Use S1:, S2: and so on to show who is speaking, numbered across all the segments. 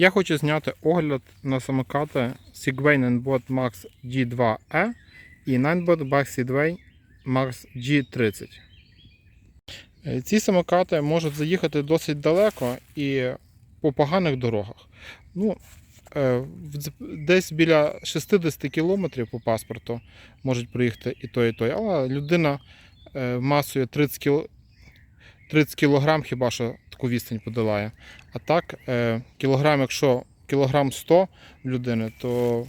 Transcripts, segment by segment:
S1: Я хочу зняти огляд на самокати Segway Ninebot Max G2E і Ninebot Bug Segway Max G30. Е, Ці самокати можуть заїхати досить далеко і по поганих дорогах. Ну, е, десь біля 60 км по паспорту можуть проїхати і той, і той. Але людина е, масою 30 кг хіба що таку відстань подолає. А так, е, кілограм, якщо кілограм 100 людини, то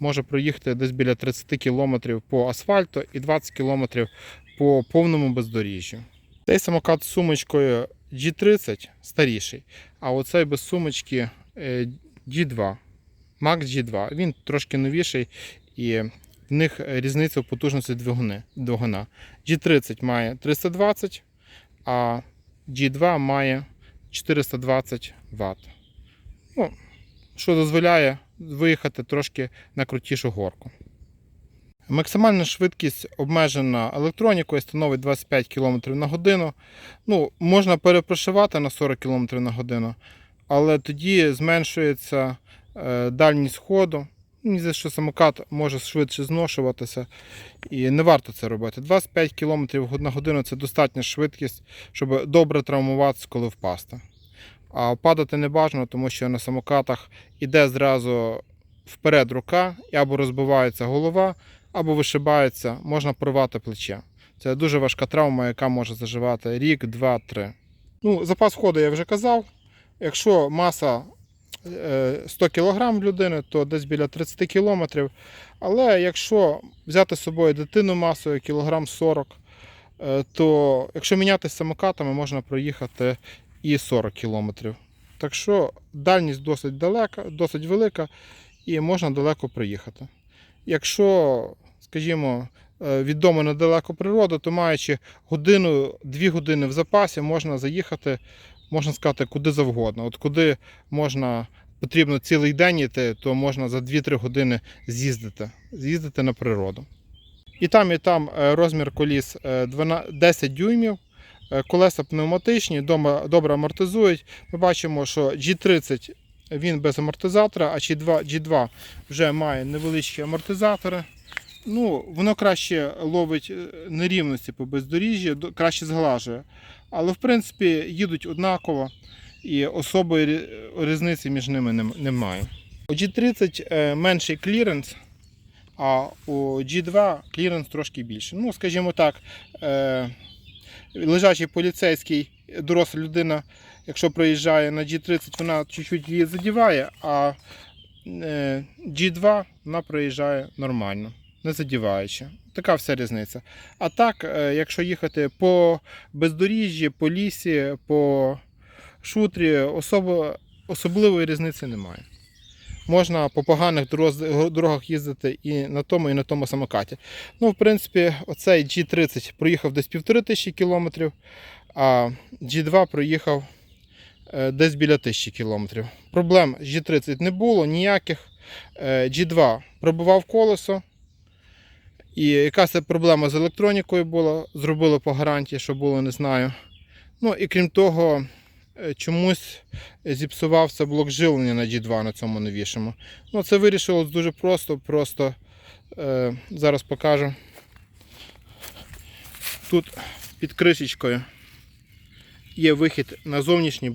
S1: може проїхати десь біля 30 км по асфальту і 20 км по повному бездоріжжю. Цей самокат з сумочкою G30 старіший, а оцей без сумочки е, G2. Max G2. Він трошки новіший і в них різниця в потужності двигуна. G30 має 320, а G2 має 420 Вт. Ну, що дозволяє виїхати трошки на крутішу горку. Максимальна швидкість обмежена електронікою становить 25 км на годину. Ну, можна перепрошивати на 40 км на годину, але тоді зменшується е, дальність ходу. Мені що самокат може швидше зношуватися і не варто це робити. 25 км на годину це достатня швидкість, щоб добре травмуватися, коли впасти. А падати не бажано, тому що на самокатах іде зразу вперед рука, і або розбивається голова, або вишибається, можна порвати плече. Це дуже важка травма, яка може заживати рік, два, три. Ну, запас ходу я вже казав. Якщо маса 100 кг в людини, то десь біля 30 км. Але якщо взяти з собою дитину масою кілограм 40 е, то якщо мінятися самокатами, можна проїхати і 40 км. Так що дальність досить далека, досить велика і можна далеко проїхати. Якщо, скажімо, е, відомо недалеко природа, то маючи годину-дві години в запасі, можна заїхати, можна сказати, куди завгодно. От куди можна потрібно цілий день йти, то можна за 2-3 години з'їздити, з'їздити на природу. І там, і там е, розмір коліс е, 12 10 дюймів. Е, Колеса пневматичні, добре амортизують. Ми бачимо, що G30 він без амортизатора, а G2, G2 вже має невеличкі амортизатори. Ну, воно краще ловить е, нерівності по бездоріжжі, краще зглажує. Але в принципі їдуть однаково і особої різниці між ними немає. У G30 е, менший кліренс, а у G2 кліренс трошки більше. Ну, скажімо так, е, лежачий поліцейський, доросла людина, якщо проїжджає на G30, вона чуть-чуть її задіває, а е, G2 вона проїжджає нормально, не задіваючи. Така вся різниця. А так, якщо їхати по бездоріжжі, по лісі, по шутрі, особо, особливої різниці немає. Можна по поганих дорогах їздити і на тому, і на тому самокаті. Ну, в принципі, оцей G30 проїхав десь півтори тисячі кілометрів, а G2 проїхав е, десь біля тисячі кілометрів. Проблем з G30 не було ніяких. Е, G2 пробивав колесо. І якась проблема з електронікою була, зробили по гарантії, що було, не знаю. Ну і крім того, чомусь зіпсувався блок живлення на G2 на цьому новішому. Ну, це вирішилось дуже просто. Просто е, зараз покажу. Тут під кришечкою є вихід на зовнішнє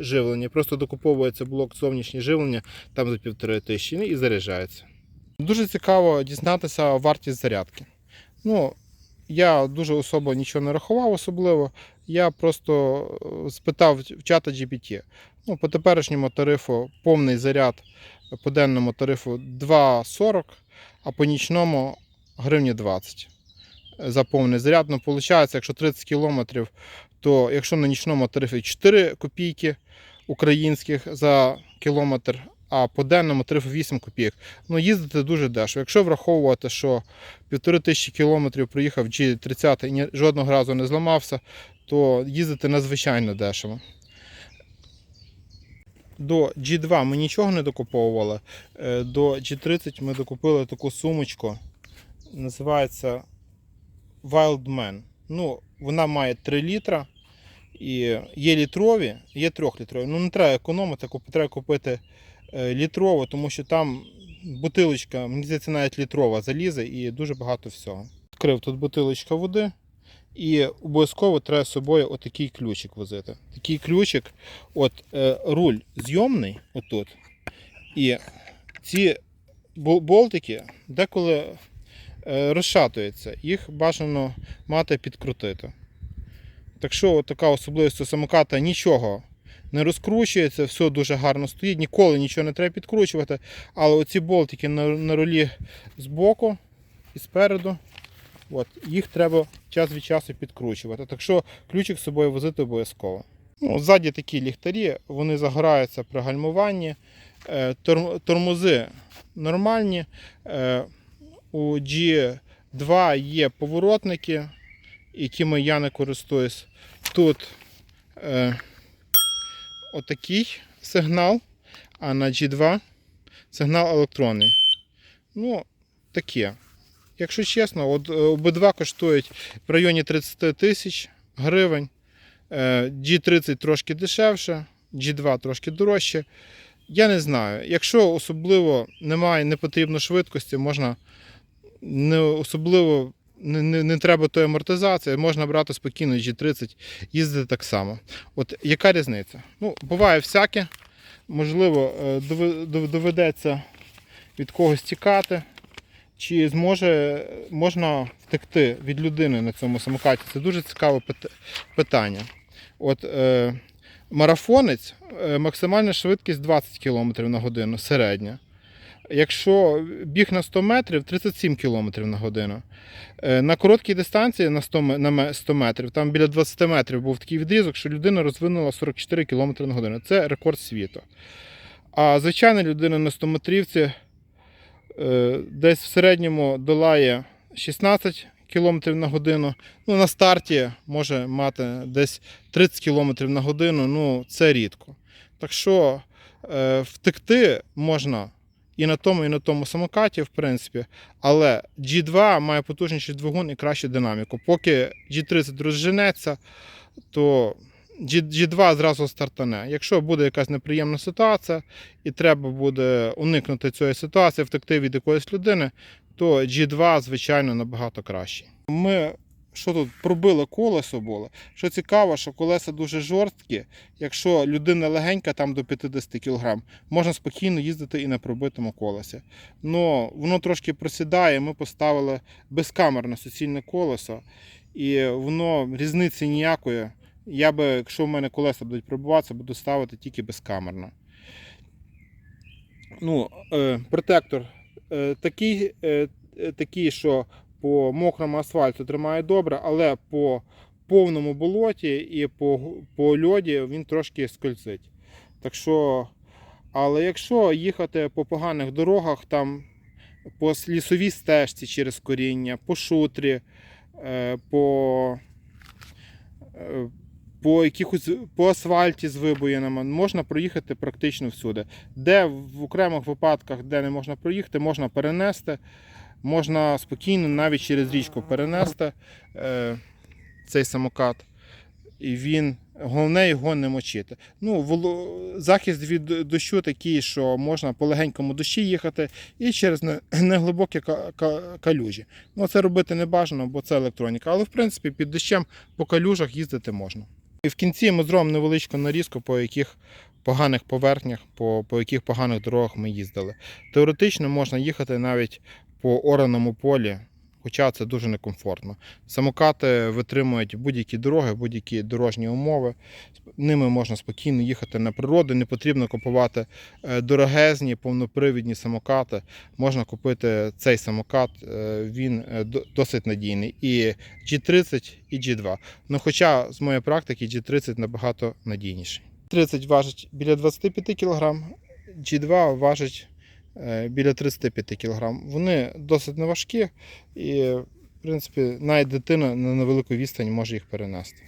S1: живлення. Просто докуповується блок зовнішнє живлення там за півтори тисячі ну, і заряджається. Дуже цікаво дізнатися вартість зарядки. Ну, я дуже особо нічого не рахував особливо. Я просто е, спитав в чата GPT. Ну, по теперішньому тарифу повний заряд по денному тарифу 2,40, а по нічному гривні 20 за повний заряд. Ну, виходить, якщо 30 кілометрів, то якщо на нічному тарифі 4 копійки українських за кілометр, а по денному тарифу 8 копійок. Ну, їздити дуже дешево. Якщо враховувати, що півтори тисячі кілометрів проїхав G30 і жодного разу не зламався, то їздити надзвичайно дешево. До G2 ми нічого не докуповували. Е, До G30 ми докупили таку сумочку. Називається Wildman. Ну, вона має 3 літра І є літрові, є трьохлітрові. Ну не треба економити, треба купити літрову, тому що там бутилочка, мені здається, навіть літрова залізе і дуже багато всього. Відкрив тут бутилочка води. І обов'язково треба з собою отакий ключик возити. Такий ключик, от е, руль зйомний, отут. І ці болтики деколи е, розшатуються, їх бажано мати підкрутити. Так що от така особливість самоката нічого не розкручується, все дуже гарно стоїть, ніколи нічого не треба підкручувати. Але оці болтики на, на рулі збоку і спереду, от, їх треба час від часу підкручувати. Так що ключик з собою возити обов'язково. Ну, ззаді такі ліхтарі, вони загораються при гальмуванні. Е, тор- Тормози нормальні. Е, У G2 є поворотники, якими я не користуюсь. Тут е, отакий сигнал, а на G2 сигнал електронний. Ну, таке. Якщо чесно, от, е, обидва коштують в районі 30 тисяч гривень. Е, G30 трошки дешевше, G2 трошки дорожче. Я не знаю. Якщо особливо немає, не потрібно швидкості, можна не особливо не, не, не треба тої амортизації, можна брати спокійно G30, їздити так само. От яка різниця? Ну, буває всяке. Можливо, е, доведеться від когось тікати, чи зможе можна втекти від людини на цьому самокаті. Це дуже цікаве питання. От е, марафонець, е, максимальна швидкість 20 км на годину, середня. Якщо біг на 100 метрів, 37 км на годину. Е, На короткій дистанції на 100, на 100 метрів, там біля 20 метрів був такий відрізок, що людина розвинула 44 км на годину. Це рекорд світу. А звичайна людина на 100 метрівці е, десь в середньому долає 16 км на годину. Ну, на старті може мати десь 30 км на годину, ну це рідко. Так що е, втекти можна і на тому, і на тому самокаті, в принципі. Але G2 має потужніший двигун і кращу динаміку. Поки G30 розженеться, то G- G2 зразу стартане. Якщо буде якась неприємна ситуація і треба буде уникнути цієї ситуації, втекти від якоїсь людини, то G2, звичайно, набагато краще. Ми що тут пробили колесо було. Що цікаво, що колеса дуже жорсткі. Якщо людина легенька, там до 50 кг, можна спокійно їздити і на пробитому колесі. Но воно трошки просідає. Ми поставили безкамерне суцільне колесо, і воно різниці ніякої. Я би, якщо в мене колеса будуть пробиватися, буду ставити тільки безкамерно. Ну, е, протектор е, такий, е, е, такий, що по мокрому асфальту тримає добре, але по повному болоті і по, по льоді він трошки скользить. Так що, але якщо їхати по поганих дорогах, там по лісовій стежці через коріння, по шутрі, е, по, е, по якихось по асфальті з вибоїнами можна проїхати практично всюди. Де в окремих випадках, де не можна проїхати, можна перенести, можна спокійно навіть через річку перенести е, цей самокат. І він головне його не мочити. Ну, захист від дощу такий, що можна по легенькому дощі їхати і через не- неглибокі ка- ка- калюжі. Ну, це робити не бажано, бо це електроніка. Але в принципі під дощем по калюжах їздити можна. І в кінці ми зробимо невеличку нарізку, по яких поганих поверхнях, по, по яких поганих дорогах ми їздили. Теоретично можна їхати навіть по ораному полі, хоча це дуже некомфортно. Самокати витримують будь-які дороги, будь-які дорожні умови. Ними можна спокійно їхати на природу, не потрібно купувати е, дорогезні, повнопривідні самокати. Можна купити цей самокат, е, він е, досить надійний. І G30, і G2. Ну, хоча з моєї практики G30 набагато надійніший. 30 важить біля 25 кг, G2 важить біля 35 кг. Вони досить неважкі і, в принципі, навіть дитина на невелику відстань може їх перенести.